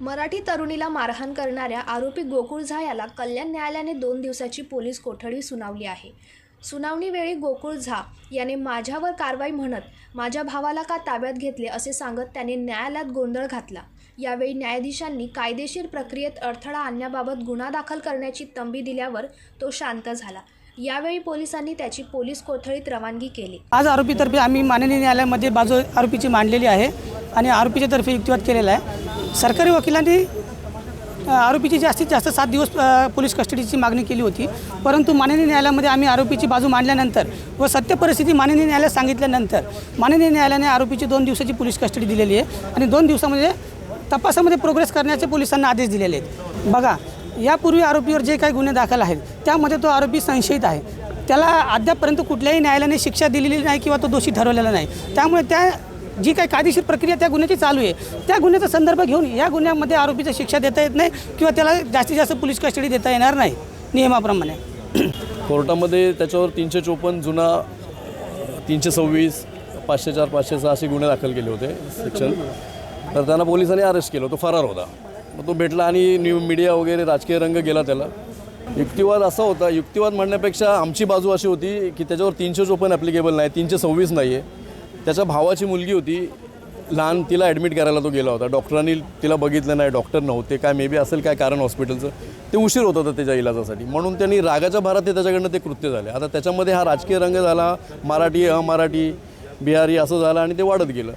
मराठी तरुणीला मारहाण करणाऱ्या आरोपी गोकुळ झा याला कल्याण न्यायालयाने दोन दिवसाची पोलीस कोठडी सुनावली आहे. सुनावणीवेळी गोकुळ झा याने माझ्यावर कारवाई म्हणत माझ्या भावाला का ताब्यात घेतले असे सांगत त्याने न्यायालयात गोंधळ घातला. यावेळी न्यायाधीशांनी कायदेशीर प्रक्रियेत अडथळा आणण्याबाबत गुन्हा दाखल करण्याची तंबी दिल्यावर तो शांत झाला. यावेळी पोलिसांनी त्याची पोलीस कोठडीत रवानगी केली. आज आरोपीतर्फे आम्ही माननीय न्यायालयामध्ये बाजू आरोपीची मांडलेली आहे आणि आरोपीच्या तर्फे युक्तिवाद केलेला आहे. सरकारी वकिलांनी आरोपीची जास्तीत जास्त सात दिवस पोलीस कस्टडीची मागणी केली होती. परंतु माननीय न्यायालयामध्ये आम्ही आरोपीची बाजू मांडल्यानंतर व सत्य परिस्थिती माननीय न्यायालयात सांगितल्यानंतर माननीय न्यायालयाने आरोपीची दोन दिवसाची पोलीस कस्टडी दिलेली आहे आणि दोन दिवसामध्ये तपासामध्ये प्रोग्रेस करण्याचे पोलिसांना आदेश दिलेले आहेत. बघा यापूर्वी आरोपीवर जे काही गुन्हे दाखल आहेत त्यामध्ये तो आरोपी संशयित आहे. त्याला अद्यापपर्यंत कुठल्याही न्यायालयाने शिक्षा दिलेली नाही किंवा तो दोषी ठरवलेला नाही. त्यामुळे त्या जी काही कायदेशीर प्रक्रिया त्या गुन्ह्याची चालू आहे त्या गुन्ह्याचा संदर्भ घेऊन या गुन्ह्यामध्ये आरोपीची शिक्षा देता येत नाही किंवा त्याला जास्तीत जास्त पोलीस कस्टडी देता येणार नाही नियमाप्रमाणे. कोर्टामध्ये त्याच्यावर तीनशे चोपन्न जुना तीनशे सव्वीस पाचशे चार पाचशे सहा असे गुन्हे दाखल केले होते सेक्शन. तर त्यांना पोलिसांनी अरेस्ट केलं तो फरार होता. मग तो भेटला आणि न्यू मीडिया वगैरे राजकीय रंग गेला त्याला. युक्तिवाद असा होता युक्तिवाद म्हणण्यापेक्षा आमची बाजू अशी होती की त्याच्यावर तीनशे चोपन्न ॲप्लिकेबल नाही तीनशे सव्वीस नाही आहे त्याच्या भावाची मुलगी होती. लहान तिला ॲडमिट करायला तो गेला होता. डॉक्टरांनी तिला बघितलं नाही डॉक्टर नव्हते काय मे बी असेल काय कारण हॉस्पिटलचं ते उशीर होत होतं त्याच्या इलाजासाठी. म्हणून त्यांनी रागाच्या भारात ते त्याच्याकडनं ते कृत्य झाले. आता त्याच्यामध्ये हा राजकीय रंग झाला मराठी अमराठी बिहारी असं झालं आणि ते वाढत गेलं.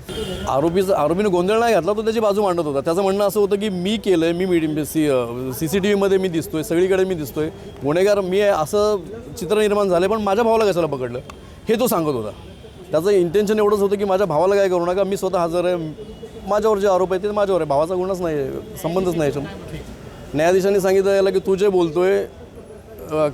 आरोपीचं आरोपीने गोंधळ नाही घातला तो त्याची बाजू मांडत होता. त्याचं म्हणणं असं होतं की मी केलं आहे मी medium C C C T व्हीमध्ये मी दिसतो आहे सगळीकडे मी दिसतो आहे गुन्हेगार मी असं चित्र निर्माण झालं पण माझ्या भावाला कशाला पकडलं? हे तो सांगत होता. त्याचं इंटेन्शन एवढंच होतं की माझ्या भावाला काय करू नका मी स्वतः हजर आहे. माझ्यावर जे आरोप आहे ते माझ्यावर आहे. भावाचा गुणच नाही आहे संबंधच नाही याच्या न्यायाधीशांनी सांगितलं याला की तू जे बोलतोय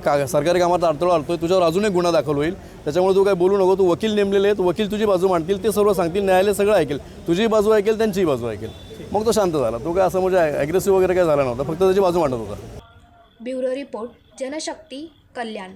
का सरकारी कामात अडथळा आणतोय तुझ्यावर अजून एक गुन्हा दाखल होईल. त्याच्यामुळे तू काय बोलू नको तू वकील नेमलेले आहेत वकील तुझी बाजू मांडतील ते सर्व सांगतील न्यायालय सगळं ऐकेल. तुझी बाजू ऐकेल त्यांचीही बाजू ऐकेल. मग तो शांत झाला. तो काय असं म्हणजे ॲग्रेसिव्ह वगैरे काय झाला नव्हता फक्त त्याची बाजू मांडत होता. Bureau report Janshakti Kalyan.